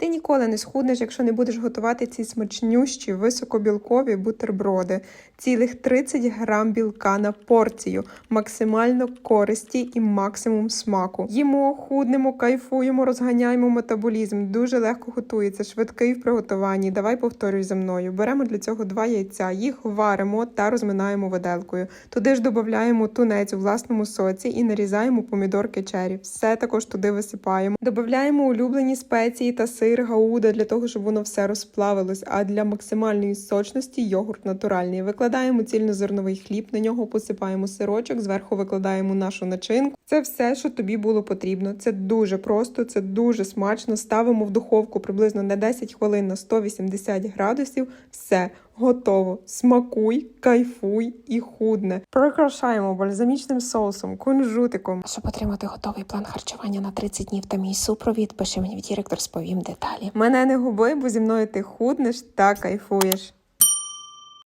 Ти ніколи не схуднеш, якщо не будеш готувати ці смачнющі високобілкові бутерброди. Цілих 30 грам білка на порцію, максимально користі і максимум смаку. Їмо, худнемо, кайфуємо, розганяємо метаболізм. Дуже легко готується, швидкий в приготуванні. Давай повторюй за мною. Беремо для цього два яйця, їх варимо та розминаємо виделкою. Туди ж додаємо тунець у власному соці і нарізаємо помідорки чері. Все також туди висипаємо. Додаємо улюблені спеції та сир гауда для того, щоб воно все розплавилось. А для максимальної сочності йогурт натуральний. Викладаємо цільнозерновий хліб, на нього посипаємо сирочок, зверху викладаємо нашу начинку. Це все, що тобі було потрібно. Це дуже просто, це дуже смачно. Ставимо в духовку приблизно на 10 хвилин на 180 градусів. Все. Готово. Смакуй, кайфуй і худне. Прикрашаємо бальзамічним соусом, кунжутиком. Щоб отримати готовий план харчування на 30 днів та мій супровід, пиши мені в дірект, розповім деталі. Мене не губи, бо зі мною ти худнеш та кайфуєш.